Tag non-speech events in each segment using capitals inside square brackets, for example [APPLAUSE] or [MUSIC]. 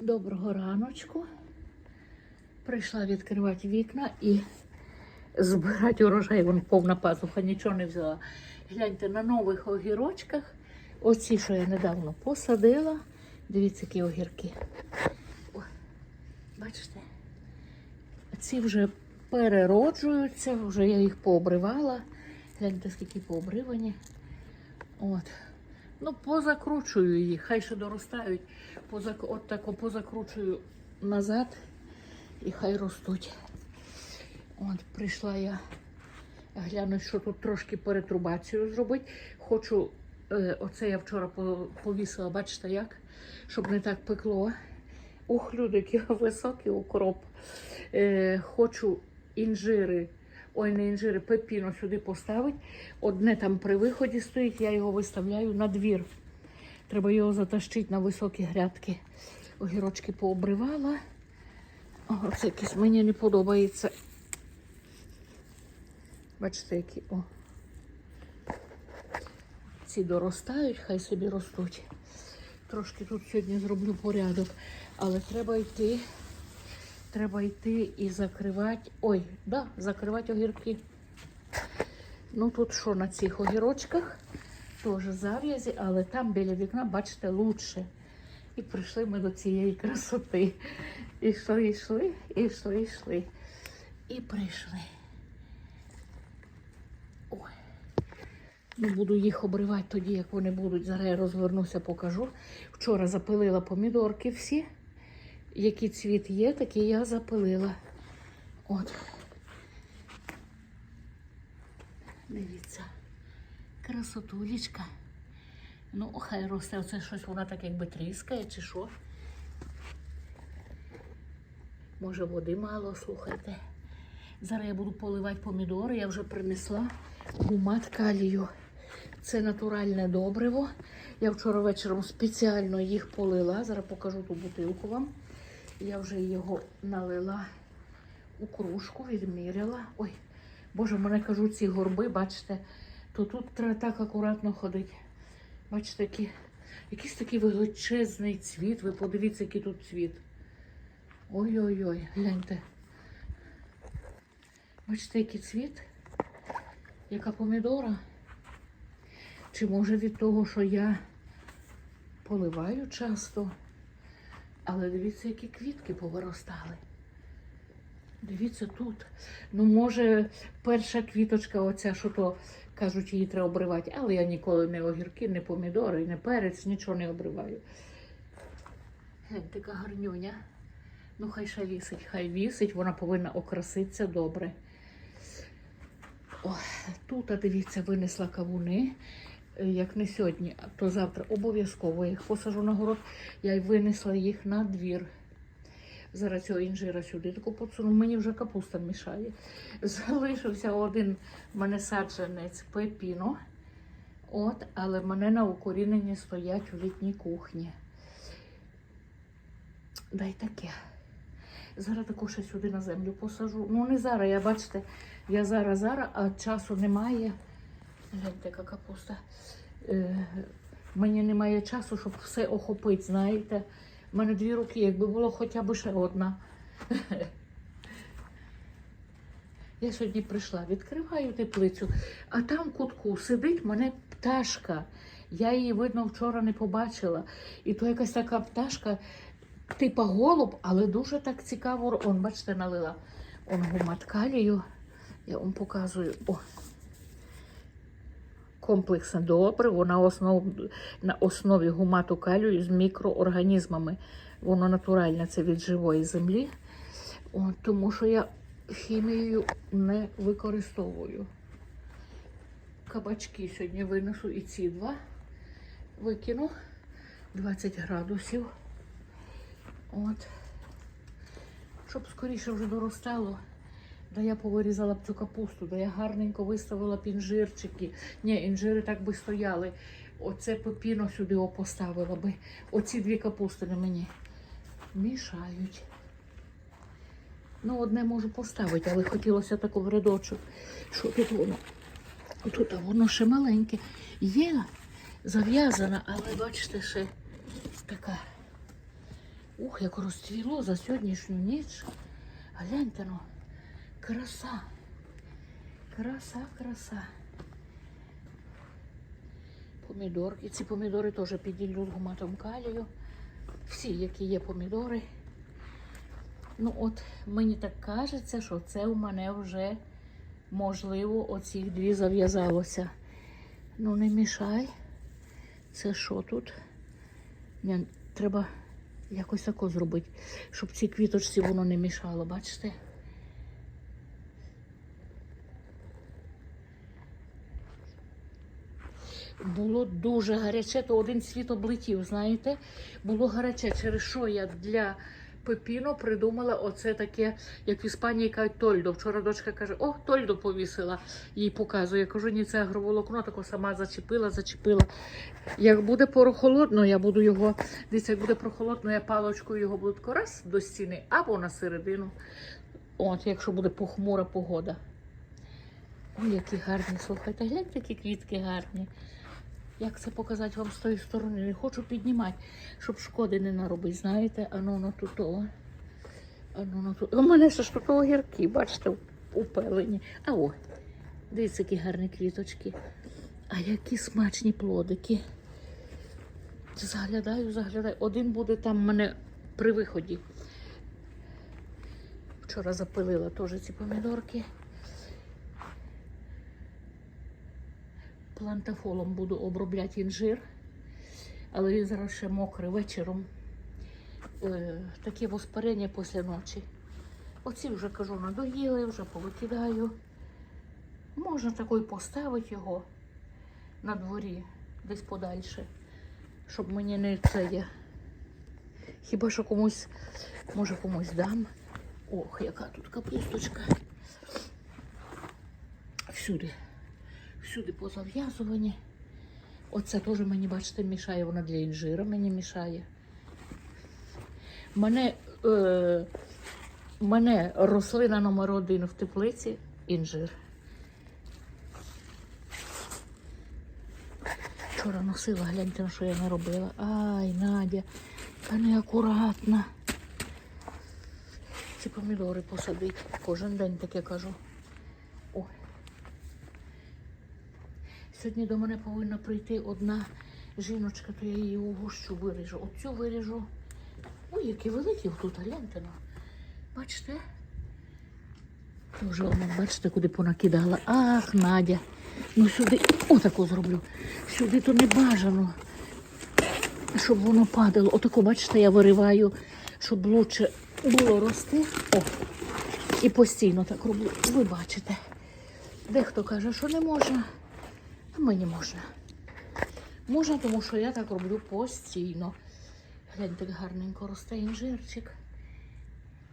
Доброго раночку. Прийшла відкривати вікна і збирати урожай. Вон повна пазуха, нічого не взяла. Гляньте на нових огірочках. Оці, що я недавно посадила. Дивіться, які огірки. О, бачите? Ці вже перероджуються, вже я їх пообривала. Гляньте, скільки пообривані. От. Ну, позакручую їх, хай ще доростають. Позак... От тако позакручую назад і хай ростуть. От прийшла я глянути, що тут трошки перетрубацію зробити. Хочу, е, оце я вчора повісила, бачите як? Щоб не так пекло. Ух, люди, який [LAUGHS] високий укроп. Е, хочу інжири, ой, не інжири, пепіно сюди поставити. Одне там при виході стоїть, я його виставляю на двір. Треба його затащити на високі грядки. Огірочки пообривала. О, якийсь мені не подобається. Бачите, які о. Ці доростають, хай собі ростуть. Трошки тут сьогодні зроблю порядок, але треба йти. Треба йти і закривати. Ой, да, закривати огірки. Ну тут що на цих огірочках? Теж зав'язі, але там біля вікна, бачите, лучше. І прийшли ми до цієї красоти. І йшли, йшли, і йшли, йшли. І прийшли. Ой. Ну, буду їх обривати тоді, як вони будуть. Зараз я розвернуся, покажу. Вчора запилила помідорки всі. Який цвіт є, такий я запилила. От. Дивіться. Красотулечка. Ну, хай росте, оце щось вона так якби тріскає, чи що. Може, води мало, слухайте. Зараз я буду поливати помідори, я вже принесла гумат калію. Це натуральне добриво. Я вчора вечором спеціально їх полила. Зараз покажу ту бутилку вам. Я вже його налила у кружку, відміряла. Ой, Боже, мене кажуть, ці горби, бачите, то тут треба так акуратно ходити. Бачите, які, якийсь такий величезний цвіт. Ви подивіться, який тут цвіт. Ой-ой-ой, гляньте. Бачите, який цвіт? Яка помідора? Чи може від того, що я поливаю часто? Але дивіться, які квітки повиростали. Дивіться тут. Ну, може, перша квіточка, оця, що то кажуть, її треба обривати, але я ніколи не огірки, не помідори, не перець, нічого не обриваю. Глянь, така гарнюня. Ну, хай ще вісить, хай вісить, вона повинна окраситися добре. О, тут, дивіться, винесла кавуни. Е, Як не сьогодні, то завтра обов'язково їх посажу на город. Я й винесла їх на двір. Зараз цього інжира сюди таку подсуну. Мені вже капуста мішає. [LAUGHS] Залишився один мене саджанець пепіно. От, але мене на укоріненні стоять у літній кухні. Дай таке. Зараз також сюди на землю посажу. Ну, не зараз, я бачите, я зараз, зараз, а часу немає. Гляньте, яка капуста. Е, мені немає часу, щоб все охопити, знаєте. У мене дві руки, якби було хоча б ще одна. Я сьогодні прийшла, відкриваю теплицю, а там в кутку сидить мене пташка. Я її, видно, вчора не побачила. І то якась така пташка, типа голуб, але дуже так цікаво. Он, бачите, налила он гумат калію. Я вам показую. О. Комплексне добриво на основі, на основі гумату калію з мікроорганізмами. Воно натуральне, це від живої землі. От, тому що я хімією не використовую. Кабачки сьогодні винесу і ці два викину 20 градусів. От. Щоб скоріше вже доростало. Да я повирізала б цю капусту, да я гарненько виставила б інжирчики. Ні, інжири так би стояли. Оце пепіно сюди поставила би. Оці дві капусти мені мішають. Ну, одне можу поставити, але хотілося таку в рядочок. Що тут воно? Тут воно ще маленьке. Є зав'язана, але бачите, ще така Ух, як розцвіло за сьогоднішню ніч. Гляньте ну, краса. Краса, краса. Помідорки. Ці помідори теж піділлю гуматом калію. Всі, які є помідори. Ну от мені так кажеться, що це у мене вже можливо оці дві зав'язалося. Ну не мішай. Це що тут? Ні, треба якось тако зробити, щоб ці квіточці воно не мішало, бачите? Було дуже гаряче, то один світ облетів, знаєте? Було гаряче, через що я для Пепіно придумала оце таке, як в Іспанії кажуть, тольдо. Вчора дочка каже, о, тольдо повісила. Їй показує. Я кажу, ні, це агроволокно, тако сама зачепила, зачепила. Як буде прохолодно, я буду його, дивіться, як буде прохолодно, я паличкою його буду тако раз до стіни або на середину. От, якщо буде похмура погода. Ой, які гарні, слухайте, гляньте, які квітки гарні. Як це показати вам з тої сторони? Не хочу піднімати, щоб шкоди не наробити, знаєте, ану на тут. о. Ану на тут. У мене ж тут огірки, бачите, упелені. А о, дивіться, які гарні квіточки. А які смачні плодики. Заглядаю, заглядаю. Один буде там в мене при виході. Вчора запилила теж ці помідорки. Плантафолом буду обробляти інжир, але він зараз ще мокрий вечором. Е, таке воспарення після ночі. Оці вже кажу, надоїли, вже повикидаю. Можна такий поставити його на дворі, десь подальше, щоб мені не це є. Хіба що комусь, може комусь дам. Ох, яка тут капусточка. Всюди всюди позав'язувані. Оце теж мені, бачите, мішає, вона для інжира мені мішає. Мене, е, мене рослина номер один в теплиці інжир. Вчора носила, гляньте, що я не робила. Ай, Надя, яка неакуратна. Ці помідори посадить. Кожен день таке кажу. Сьогодні до мене повинна прийти одна жіночка, то я її у гущу виріжу. Оцю виріжу. Ой, які великі тут, гляньте. Бачите? Вже воно, бачите, куди понакидала. Ах, Надя. Ну сюди, отако зроблю. Сюди то не бажано, щоб воно падало. Отако, бачите, я вириваю, щоб лучше було рости. О, і постійно так роблю. Ви бачите. Дехто каже, що не можна. А мені можна. Можна, тому що я так роблю постійно. Гляньте, як гарненько росте інжирчик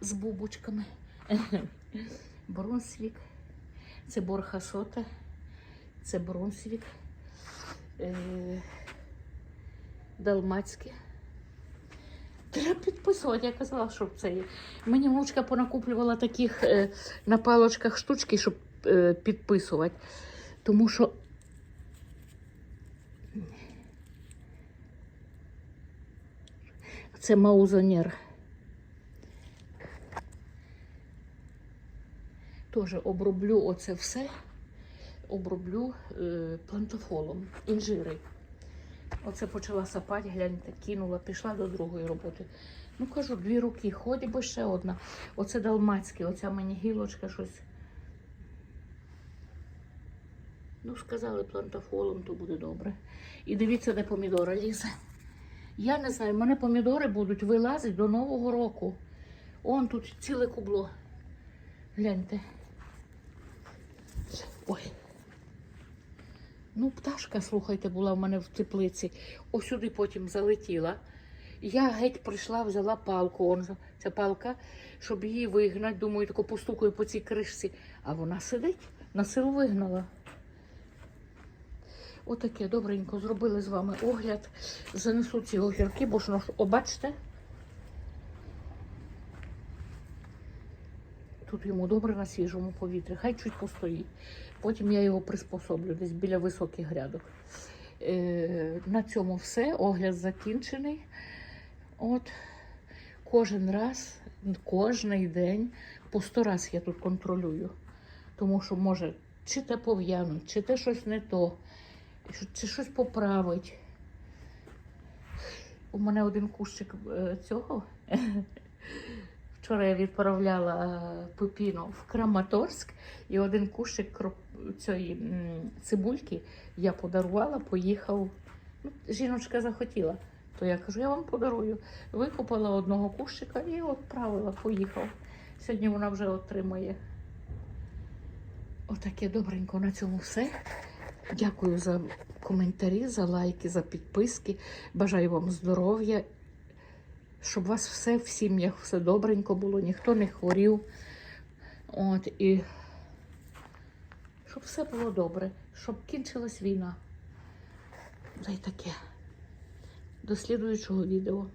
з бубочками. [LAUGHS] Бронсвік. Це борхасота. Це бронсвік. Е, Далмацьке. Треба підписувати, я казала, щоб це є. Мені внучка понакуплювала таких е, на палочках штучки, щоб е, підписувати. Тому що Це маузонер. Теж оброблю оце все, оброблю е, плантофолом, інжири. Оце почала сапати, гляньте, кинула, пішла до другої роботи. Ну, кажу, дві руки, ході би ще одна. Оце далмацьке, оця мені гілочка щось. Ну, сказали плантофолом, то буде добре. І дивіться, де помідора лізе. Я не знаю, в мене помідори будуть вилазити до Нового року. Он тут ціле кубло. Гляньте. Ой. Ну, пташка, слухайте, була в мене в теплиці. Ось сюди потім залетіла. Я геть прийшла, взяла палку. Он, ця палка, щоб її вигнати. Думаю, тако постукаю по цій кришці. А вона сидить, на силу вигнала. Отаке добренько зробили з вами огляд. Занесу ці огірки, бо ж ну, о, бачите? Тут йому добре на свіжому повітрі. Хай чуть постоїть. Потім я його приспособлю десь біля високих грядок. Е, на цьому все. Огляд закінчений. От. кожен раз, кожний день, по сто раз я тут контролюю. Тому що може чи те пов'януть, чи те щось не то, чи щось поправить. У мене один кущик е, цього. [LAUGHS] Вчора я відправляла пепіно в Краматорськ, і один кущик цієї цибульки я подарувала, поїхав. Ну, жіночка захотіла. То я кажу, я вам подарую. Викупила одного кущика і відправила, поїхав. Сьогодні вона вже отримає. Отаке добренько на цьому все. Дякую за коментарі, за лайки, за підписки. Бажаю вам здоров'я, щоб у вас все в сім'ях все добренько було, ніхто не хворів. От, і щоб все було добре, щоб кінчилась війна. Та й таке. До слідуючого відео.